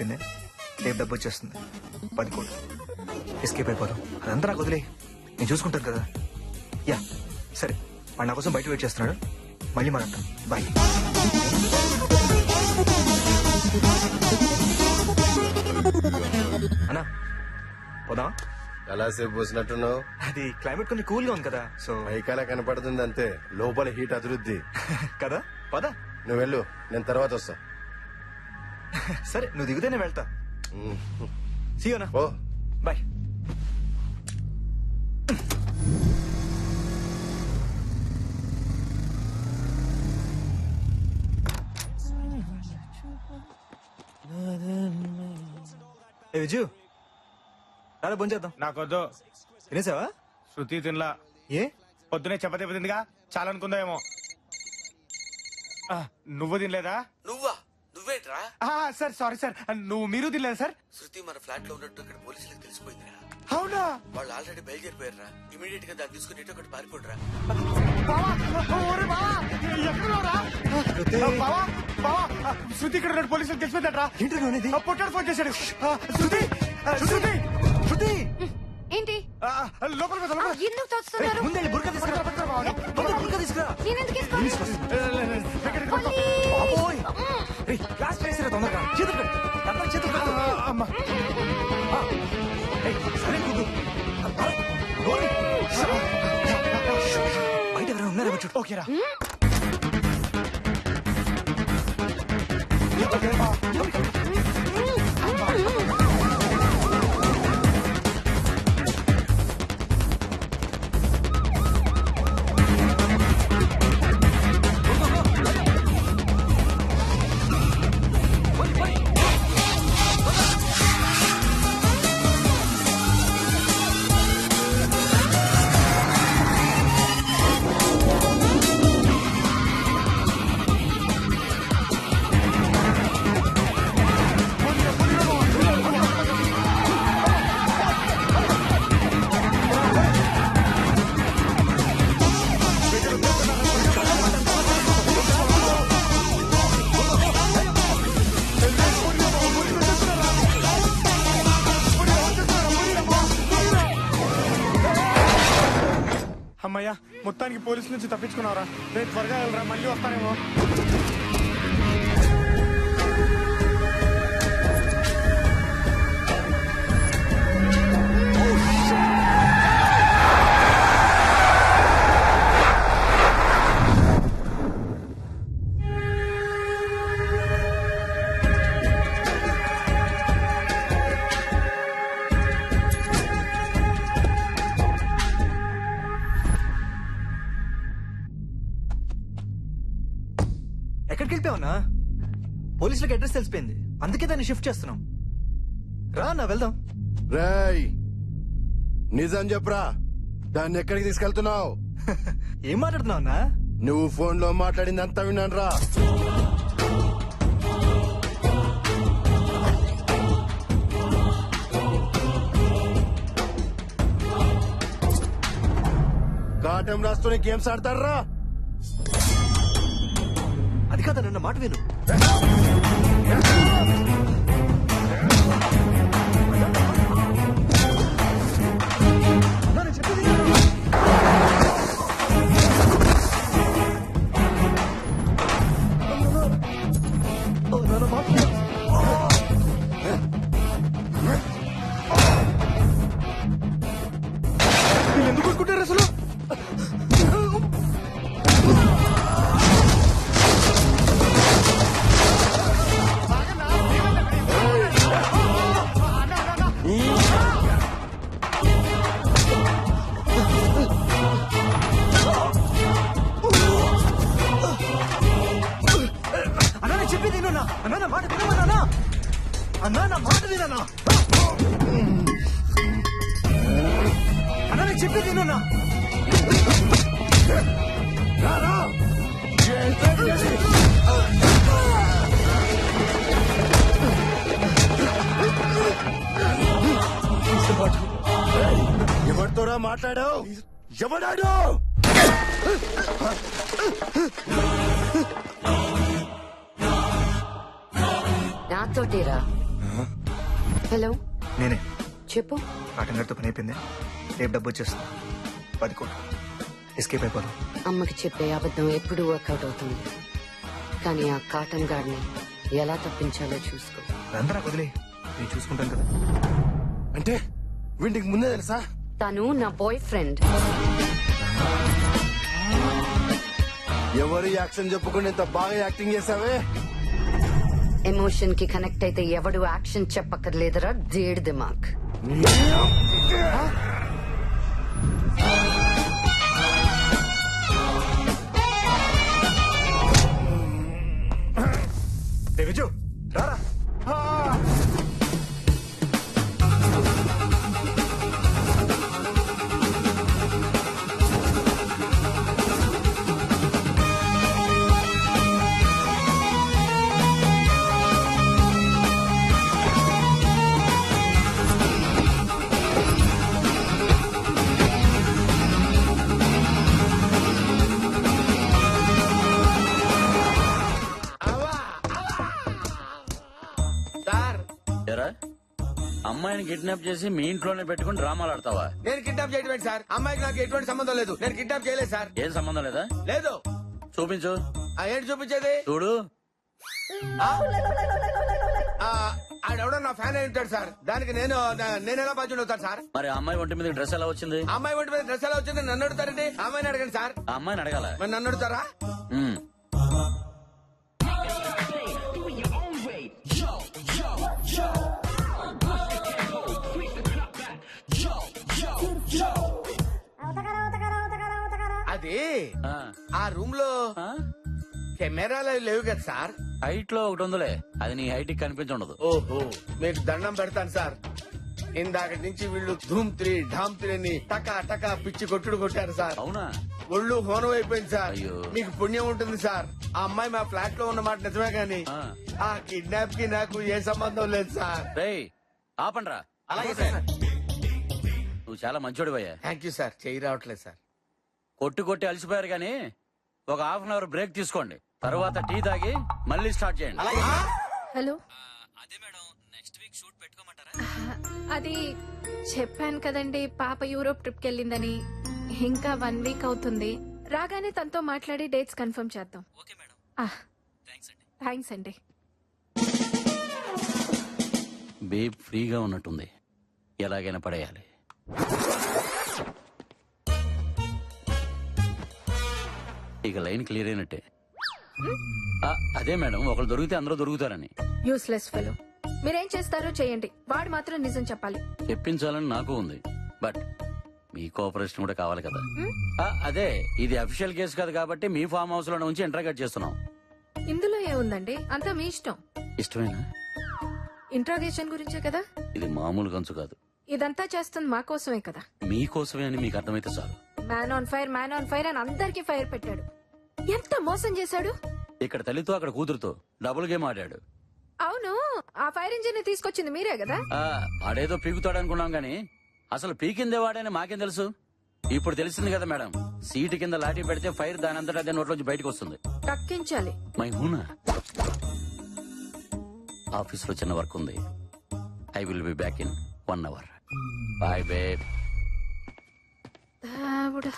అయిపోయింది. రేపు డబ్బు వచ్చేస్తుంది. పది కోట్లు. ఎస్కేప్ అయిపోదాం. అదంతా నాకు వదిలే నేను చూసుకుంటాను కదా. యా సరే. వాడు నా కోసం బయట వెయిట్ చేస్తున్నాడు. మళ్ళీ మాట్లాడతాం. బాయ్. అన్నా పోదాం ఎలా సేపు పోసినట్టున్నావు. అది క్లైమేట్ కొంచెం కూల్గా ఉంది కదా సో. పైకాల కనపడుతుంది అంతే. లోపల హీట్ అభివృద్ధి కదా? పదా. నువ్వు వెళ్ళు. నేను తర్వాత వస్తా. సరే నువ్వు దిగుతేనే వెళ్తా. ఉమ్. సీయోనా ఓ బాయ్ ఏ విజు రారా భోంచేద్దాం నాకొద్దు. తినేసావా? శృతి తినలా. ఏ? పొద్దునే చపాతీ తిందిగా చాలా అనుకుందామేమో. ఆ, నువ్వు తినలేదా? ఆ, సార్ సారీ సార్. నువ్వు మీరు తినలేదా సార్. శృతి మన ఫ్లాట్లో ఉన్నట్టు ఇక్కడ పోలీసులకు తెలిసిపోయిందిరా. అవునా? వాళ్ళు ఆల్రెడీ బయలుదేరిపోయారా ఇమీడియట్గా దాన్ని తీసుకుని ఇటు ఒకటి పారిపోడరా. శృతి. ఇక్కడ ఉన్నాడు, పోలీసులకు తెలిసిపోయిందట్రా? ఏంటి నువ్వు పొట్టాడు ఫోన్ చేశాడు. శృతి శృతి. శృతి. ఏంటి? లోపలికి ఎందుకు తోస్తున్నారు? ముందే బుర్కా తీసుకురా. బుర్కా తీసుకురా. నేనెందుకు వేసుకోవాలి? లే, తొందరగా చేతులు కట్టు అబ్బా, చేతులు కట్టు అమ్మా. సరే కూదు. బయట ఎవరైనా ఉన్నారేమో చూడు ఓకేరా. అమ్మయ్యా మొత్తానికి పోలీసుల నుంచి తప్పించుకున్నావురా రేపు త్వరగా వెళ్ళరా మళ్ళీ వస్తానేమో వెళ్ళిపోయావునా పోలీసులకు అడ్రస్ తెలిసిపోయింది. అందుకే దాన్ని షిఫ్ట్ చేస్తున్నాం. రా నా వెళ్దాం. రేయ్ నిజం చెప్పురా? దాన్ని ఎక్కడికి తీసుకెళ్తున్నావు? ఏం మాట్లాడుతున్నావు అన్నా? నువ్వు ఫోన్లో మాట్లాడింది అంతా విన్నాను రా కాటం రాస్తూనే గేమ్స్ ఆడతారా అది కాదా నన్న మాట విను. అన్నా నా మాట వినన్నా? అన్నా నేను చెప్పేది విను అన్నా ఎవరితోరా మాట్లాడావు? ఎవడాడు? నాతోటేరా. హలో. నేనే. చెప్పు. కాటన్ గారితో పని అయిపోయింది. రేపు డబ్బు వచ్చేస్తుంది. పది కోట్లు. ఎస్కేప్ అయిపోదాం. అమ్మకి చెప్పే అబద్ధం ఎప్పుడు వర్కౌట్ అవుతుంది. కానీ ఆ కాటన్ గార్డ్ని ఎలా తప్పించాలో చూసుకో. నాకు వదిలే. నేను చూసుకుంటాను కదా. అంటే వీటికి ముందే తెలుసా? తను నా బాయ్ ఫ్రెండ్ ఎవరు యాక్షన్ చెప్పుకుని ఇంత బాగా యాక్టింగ్ చేసావే? ఎమోషన్కి కనెక్ట్ అయితే ఎవడు యాక్షన్ చెప్పక్కర్లేదురా దేడ్ దిమాక్ రే ఎరా అమ్మాయిని కిడ్నాప్ చేసి మీ ఇంట్లోనే పెట్టుకుని డ్రామాలు ఆడతావా? నేను కిడ్నాప్ చేయడం సార్? అమ్మాయికి నాకు ఎటువంటి సంబంధం లేదు. నేను కిడ్నాప్ చేయలేదు సార్. ఏం సంబంధం లేదా? లేదు. చూపించు. ఆ, ఏంటి చూపించేది? చూడు. ఆ? ఆ, ఆడెవడో నా ఫ్యాన్ అయి ఉంటాడు సార్. దానికి నేను నేను ఎలా బాధ్యుడు అవుతాను సార్? మరి ఆ అమ్మాయి ఒంటి మీద డ్రెస్ ఎలా వచ్చింది? అమ్మాయి ఒంటి మీద డ్రెస్ ఎలా వచ్చింది? నన్ను అడుగుతారండి. అమ్మాయిని అడగండి సార్. ఆ అమ్మాయిని అడగాల? మరి నన్ను అడుగుతారా? ఉమ్. అది? ఆ. రూమ్లో? కెమెరాలు అవి లేవు కదా సార్? హైట్లో ఒకటి ఉందిలే. అది నీ హైట్కి కనిపించుండదు ఓహో మీకు దండం పెడతాను సార్. ఇందాక నుంచి వీళ్ళు ధూమ్ త్రీ ఢామ్ త్రీ అని టకా టకా పిచ్చి కొట్టుడు కొట్టారు సార్. అవునా? ఒళ్ళు హోనం అయిపోయింది సార్. మీకు పుణ్యం ఉంటుంది సార్. ఆ అమ్మాయి మా ఫ్లాట్లో ఉన్న మాట నిజమే గాని ఆ. కిడ్నాప్కి నాకు ఏ సంబంధం లేదు సార్. ఆపండ్రా. అలాగే సార్. నువ్వు చాలా మంచోడివయ్యా. Thank you sir. చేయి రావట్లేదు సార్. కొట్టి కొట్టి అలసిపోయారు కానీ ఒక హాఫ్ అన్ అవర్ బ్రేక్ తీసుకోండి. తర్వాత టీ తాగి మళ్ళీ స్టార్ట్ చేయండి. హలో? అదే మేడం నెక్స్ట్ వీక్ షూట్ పెట్టుకోమంటారా? అది చెప్పాను కదండి పాప యూరోప్ ట్రిప్కి వెళ్ళిందని. ఇంకా వన్ వీక్ అవుతుంది. రాగానే తనతో మాట్లాడి డేట్స్ కన్ఫర్మ్ చేద్దాం. Okay madam. థ్యాంక్స్ అండి. థ్యాంక్స్ అండి. బేబ్ ఫ్రీగా ఉన్నట్టుంది. ఎలాగైనా పడేయాలి. ఇక లైన్ క్లియర్ అయినట్టే. ఆ, అదే మేడం ఒకరు దొరికితే అందరూ దొరుకుతారని. యూస్లెస్ ఫెలో మీరేం చేస్తారో చేయండి. వాడు మాత్రం నిజం చెప్పాలి. చెప్పించాలని నాకు ఉంది. బట్ మీ కోఆపరేషన్ కూడా కావాలి కదా. ఆ, అదే ఇది అఫీషియల్ కేసు కాదు కాబట్టి మీ ఫామ్ హౌస్లో ఉంచి ఇంటర్గేట్ చేస్తున్నాం. ఇందులో ఏముందండి? అంతా మీ ఇష్టం. ఇష్టమేనా? ఇంట్రాగేషన్ గురించే కదా? ఇది మామూలు కంచు కాదు. ఇదంతా చేస్తుంది మా కోసమే కదా. మీకోసమే అని మీకు అర్థమైతే చాలు. Man on fire man on fire అని అందరికి ఫైర్ పెట్టాడు. ఎంత మోసం చేశాడు? ఇక్కడ తల్లితో అక్కడ కూతురుతో డబుల్ గేమ్ ఆడాడు. అవును ఆ ఫైర్ ఇంజిన్ తీసుకొచ్చింది మీరే కదా? ఆ, వాడేదో పీకుతాడు అనుకున్నాం గాని అసలు పీకిందే వాడని మాకేం తెలుసు? ఇప్పుడు తెలిసింది కదా మేడం సీటు కింద లాఠీ పెడితే ఫైర్ దాని అంతటా అదే నోట్లోంచి బయటకు వస్తుంది. కక్కించాలి మై హూనా? ఆఫీస్లో చిన్న వర్క్ ఉంది. I will be back in one hour bye babe கடவுடா